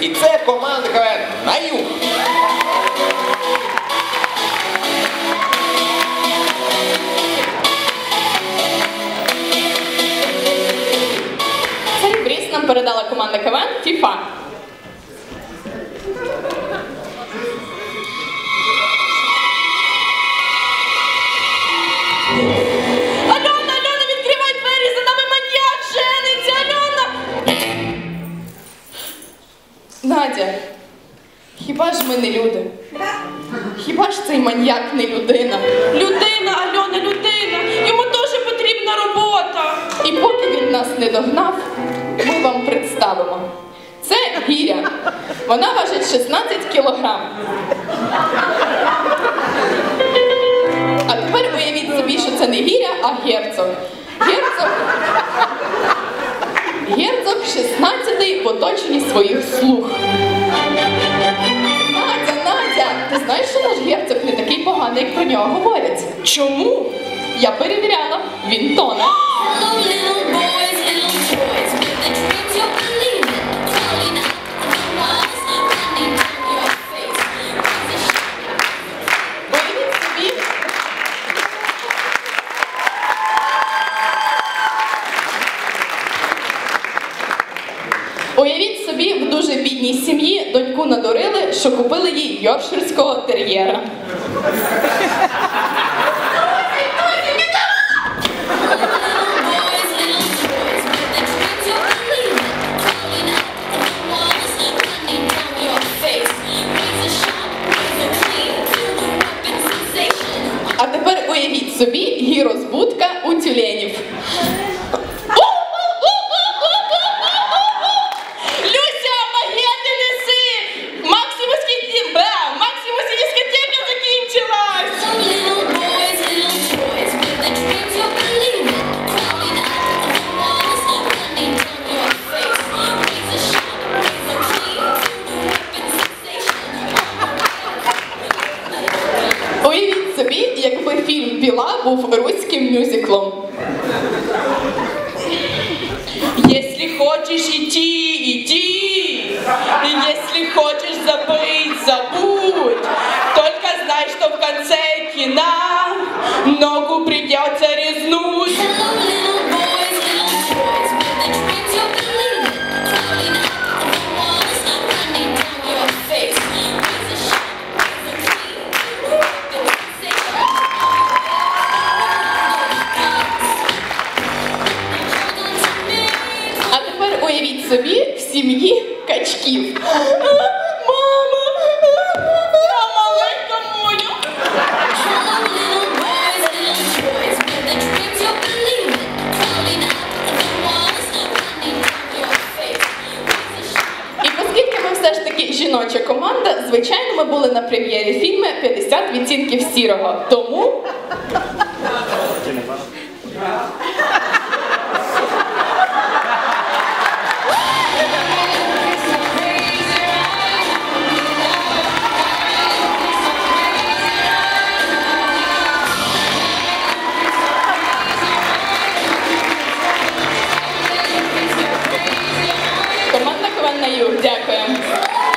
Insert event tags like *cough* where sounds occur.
І це команда КВН на юг. Приз нам передала команда КВН ФІФА. Надя, хіба ж ми не люди? Хіба ж цей маньяк не людина? Людина, Альона, людина! Йому теж потрібна робота! І поки він нас не догнав, ми вам представимо. Це гіря. Вона важить 16 кілограм. А тепер уявіть собі, що це не гіря, а. Герцог. Герцог 16-й в оточенні своїх слуг. Надя, Надя, ти знаєш, що наш герцог не такий поганий, як про нього говорять? Чому? Я перевіряла, він тоне. *gasps* Уявіть собі, в дуже бідній сім'ї доньку надурили, що купили їй йоркширського тер'єра. boys, фільм Піла був руським мюзиклом. Если хочешь идти, иди. Оскільки ми все ж таки жіноча команда, звичайно, ми були на прем'єрі фільму «50 відтінків сірого. Тому нею. Дякую.